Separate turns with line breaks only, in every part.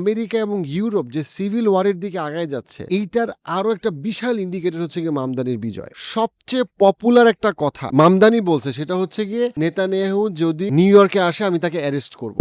America এবং Europe যে civil ওয়ারের দিকে আগায় যাচ্ছে, এইটার আরও একটা বিশাল ইন্ডিকেটর হচ্ছে গিয়ে মামদানির বিজয়। সবচেয়ে পপুলার একটা কথা মামদানি বলছে, সেটা হচ্ছে গিয়ে নেতানিয়াহু যদি নিউ ইয়র্কে আসে, আমি তাকে অ্যারেস্ট করব।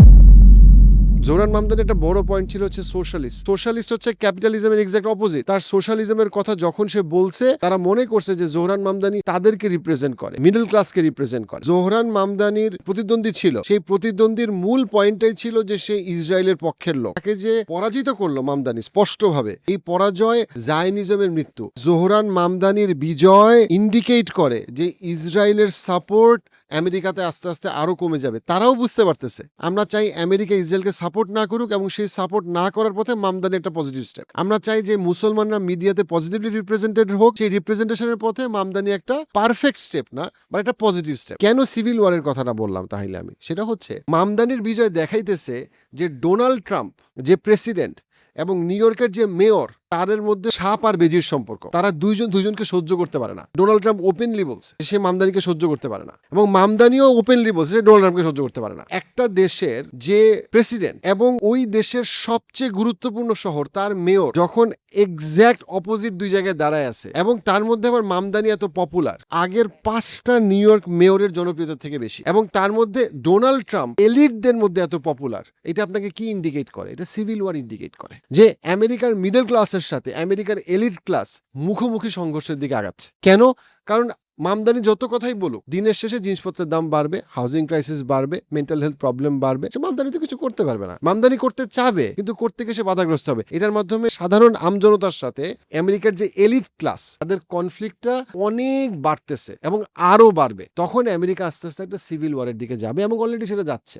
জোরান মামদানির একটা বড় পয়েন্ট ছিল হচ্ছে সোশ্যালিস্ট সোশ্যালিস্ট হচ্ছে ক্যাপিটালিজমের এক্সাক্ট অপোজিট তার সোশ্যালিজমের কথা যখন সে বলছে, তারা মনে করছে যে জোহরান মামদানি তাদেরকে রিপ্রেজেন্ট করে মিডল ক্লাসকে রিপ্রেজেন্ট করে। জোহরান মামদানির প্রতিদ্বন্দ্বী ছিল। সেই প্রতিদ্বন্দ্বীর মূল পয়েন্টটাই ছিল যে সে ইসরায়েলের পক্ষের লোক। তাকে যে পরাজিত করল মামদানি স্পষ্টভাবে, এই পরাজয় জায়নিজমের মৃত্যু। জোহরান মামদানির বিজয় ইন্ডিকেট করে যে ইসরায়েলের সাপোর্ট আমেরিকাতে আস্তে আস্তে আরও কমে যাবে। তারাও বুঝতে পারতেছে। আমরা চাই আমেরিকা ইসরায়েলকে সাপোর্ট না করুক এবং সেই সাপোর্ট না করার পথে মামদানি একটা পজিটিভ স্টেপ আমরা চাই যে মুসলমানরা মিডিয়াতে পজিটিভলি রিপ্রেজেন্টেড হোক, সেই রিপ্রেজেন্টেশনের পথে মামদানি একটা পারফেক্ট স্টেপ না বা একটা পজিটিভ স্টেপ কেন সিভিল ওয়ারের কথাটা বললাম তাহলে আমি? সেটা হচ্ছে, মামদানির বিজয় দেখাইতেছে যে ডোনাল্ড ট্রাম্প যে প্রেসিডেন্ট এবং নিউ ইয়র্কের যে মেয়র তাদের মধ্যে সাপ আর বেজির সম্পর্ক। তারা দুইজন দুইজনকে সহ্য করতে পারে না। ডোনাল্ড ট্রাম্প ওপেনলি বলছে সে মামদানিকে সহ্য করতে পারে না এবং মামদানিও ওপেনলি বলছে যে ডোনাল্ড ট্রাম্পকে সহ্য করতে পারে না। একটা দেশের যে প্রেসিডেন্ট এবং ওই দেশের সবচেয়ে গুরুত্বপূর্ণ শহর, তার মেয়র যখন এক্স্যাক্ট অপোজিট দুই জায়গায় দাঁড়ায় আছে। এবং তার মধ্যে আবার মামদানি এত পপুলার আগের পাঁচটা নিউ ইয়র্ক মেয়রের জনপ্রিয়তা থেকে বেশি। এবং তার মধ্যে ডোনাল্ড ট্রাম্প এলিটদের মধ্যে এত পপুলার এটা আপনাকে কি ইন্ডিকেট করে? এটা সিভিল ওয়ার ইন্ডিকেট করে। যে আমেরিকার মিডল ক্লাসের সাথে আমেরিকার এলিট ক্লাস মুখোমুখি সংঘর্ষের দিকে আগাচ্ছে। কেন? কারণ মামদানি যত কথাই বলুক, দিনের শেষে জিনিসপত্রের দাম বাড়বে হাউজিং ক্রাইসিস বাড়বে মেন্টাল হেলথ প্রবলেম বাড়বে। সে মামদানি তো কিছু করতে পারবে না। মামদানি করতে চাবে, কিন্তু করতে গিয়ে সে বাধাগ্রস্ত হবে। এটার মাধ্যমে সাধারণ আমজনতার সাথে আমেরিকার যে এলিট ক্লাস তাদের কনফ্লিক্টটা অনেক বাড়তেছে এবং আরও বাড়বে। তখন আমেরিকা আস্তে আস্তে একটা সিভিল ওয়ারের দিকে যাবে এবং অলরেডি সেটা যাচ্ছে।